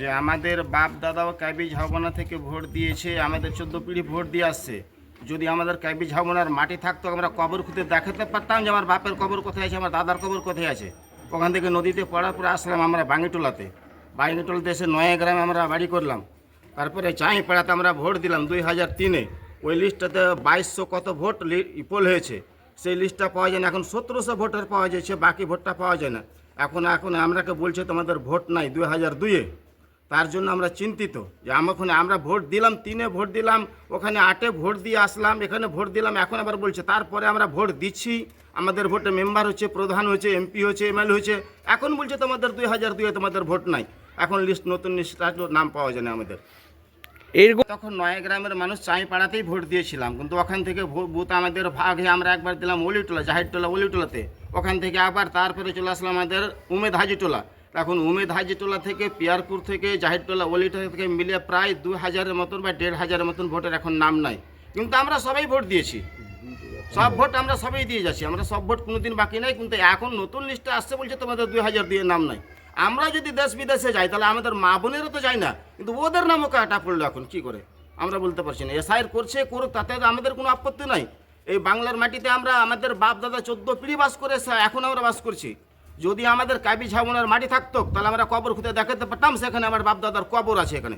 যে আমাদের বাপ দাদাও ক্যাবিজ হাওবানা থেকে ভোট দিয়েছে, আমাদের চোদ্দ পিঢ়ি ভোট দিয়ে আসছে। যদি আমাদের ক্যাবিজ হাওবানার মাটি থাকতো, আমরা কবর খুঁজে দেখাতে পারতাম যে আমার বাপের কবর কোথায় আছে, আমার দাদার কবর কোথায় আছে। ওখান থেকে নদীতে পড়ার পরে আসলাম আমরা বাঙিটোলাতে বাঙ্গিটোলাতে এসে নয়া গ্রামে আমরা বাড়ি করলাম। তারপরে চাই পাড়াতে আমরা ভোট দিলাম দুই হাজার তিনে। ওই লিস্টটাতে বাইশশো কত ভোট পোল হয়েছে। সেই লিস্টটা পাওয়া যায় না, এখন সতেরোশো ভোটার পাওয়া যাচ্ছে, বাকি ভোটটা পাওয়া যায় না। এখন এখন আমরাকে বলছে তোমাদের ভোট নাই দুই হাজার দুইয়ে। তার জন্য আমরা চিন্তিত যে আমাখন আমরা ভোট দিলাম তিনে ভোট দিলাম ওখানে আটে ভোট দিয়ে আসলাম এখানে ভোট দিলাম এখন আবার বলছে তারপরে আমরা ভোট দিচ্ছি। আমাদের ভোটে মেম্বার হচ্ছে প্রধান হচ্ছে এমপি হচ্ছে এমএলএ হচ্ছে। এখন বলছে তোমাদের দুই হাজার দুইয়ে তোমাদের ভোট নাই। এখন লিস্ট নতুন লিস্ট আসলো, নাম পাওয়া যায় না আমাদের। এরকম তখন নয় গ্রামের মানুষ চাই পাড়াতেই ভোট দিয়েছিলাম। কিন্তু ওখান থেকে বুথ আমাদের ভাগ হয়ে আমরা একবার দিলাম অলিটোলা জাহিরটোলা অলিটোলাতে। ওখান থেকে আবার তারপরে চলে আসলাম আমাদের উমেদ হাজিটোলা। এখন উমেদ হাজিটোলা থেকে, পিয়ারপুর থেকে জাহিরটোলা অলিটোলা থেকে মিলিয়ে প্রায় দু হাজারের মতন বা দেড় হাজারের মতন ভোটের এখন নাম নাই। কিন্তু আমরা সবাই ভোট দিয়েছি। সব ভোট আমরা সবাই দিয়ে যাচ্ছি। আমরা সব ভোট কোনোদিন বাকি নাই, কিন্তু এখন নতুন লিস্টে আসছে বলছে তোমাদের দুই হাজার দিয়ে নাম নাই। আমরা যদি দেশ বিদেশে যাই, তাহলে আমাদের মা বোনেরও তো যাই না, কিন্তু ওদের নামও কাটা পড়ল এখন, কি করে? আমরা বলতে পারছি না। এসআইয়ের করছে, করুক, তাতে আমাদের কোনো আপত্তি নাই। এই বাংলার মাটিতে আমরা আমাদের বাপ দাদা চোদ্দ পিঢ়ি বাস করে এখন আমরা বাস করছি। যদি আমাদের কাবি ঝামনের মাটি থাকতো, তাহলে আমরা কবর খুঁজে দেখাতে পারতাম সেখানে আমার বাপদাদার কবর আছে এখানে।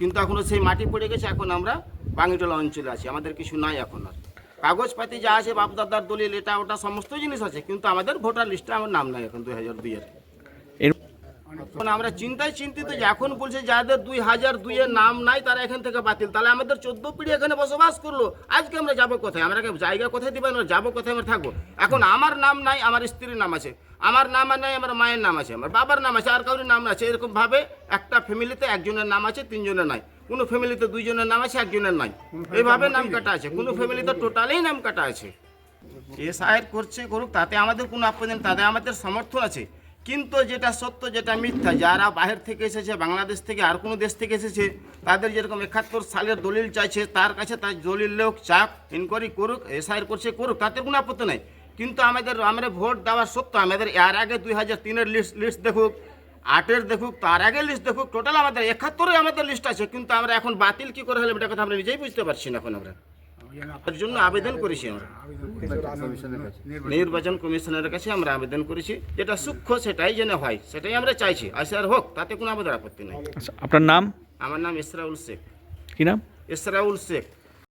কিন্তু এখনও সেই মাটি পড়ে গেছে, এখন আমরা বাঙিটোলা অঞ্চলে আছি, আমাদের কিছু নাই এখন আর। কাগজপাতি যা আছে, বাপদাদার দলিল, এটা, ওটা সমস্ত জিনিস আছে, কিন্তু আমাদের ভোটার লিস্টে আমার নাম নাই এখন দুই হাজার দুইয়ের। এখন আমরা চিন্তায় চিন্তিত এখন বলছে যাদের দুই হাজার দুইয়ের নাম নাই, তারা এখান থেকে বাতিল। তাহলে আমাদের চোদ্দ পিঢ়ি এখানে বসবাস করল। আজকে আমরা যাব কোথায়? আমরা জায়গা কোথায় দিবেন যাব কোথায় আমরা থাকব? এখন আমার নাম নাই, আমার স্ত্রীর নাম আছে। আমার নাম নাই, আমার মায়ের নাম আছে, আমার বাবার নাম আছে, আর কারোর নাম আছে। এরকম ভাবে একটা ফ্যামিলিতে একজনের নাম আছে, তিনজনের নাই। কোনো ফ্যামিলিতে দুইজনের নাম আছে, একজনের নাই। এইভাবে নাম কাটা আছে। কোনো ফ্যামিলিতে টোটালেই নাম কাটা আছে। এসআইয়ের করছে করুক, তাতে আমাদের কোনো আপত্তি নেই, তাতে আমাদের সমর্থন আছে। কিন্তু যেটা সত্য, যেটা মিথ্যা, যারা বাইরে থেকে এসেছে, বাংলাদেশ থেকে, আর কোনো দেশ থেকে এসেছে, তাদের যেরকম একাত্তর সালের দলিল চাইছে, তার কাছে তার দলিল লোক চাক ইনকোয়ারি করুক এসআইয়ের করছে, করুক, তাতে কোনো আপত্তি নেই। কিন্তু আমাদের, আমরা ভোট দেওয়া সত্য, আমাদের এর আগে দুই হাজার তিনের লিস্ট লিস্ট দেখুক, আটের দেখুক, তার আগে লিস্ট দেখুক টোটাল আমাদের একাত্তরে আমাদের লিস্ট আছে, কিন্তু আমরা এখন বাতিল কি করে হলে এটা কথা আমরা নিজেই বুঝতে পারছি না এখন আমরা। তার জন্য আবেদন করেছি আমরা। নির্বাচন কমিশনের কাছে আমরা আবেদন করেছি। যেটা সূক্ষ্ম সেটাই যেন হয় সেটাই আমরা চাইছি। আর হোক তাতে কোনো আমাদের আপত্তি নেই। আচ্ছা, আপনার নাম? আমার নাম ইসরাউল শেখ। কি নাম? ইসরাউল শেখ।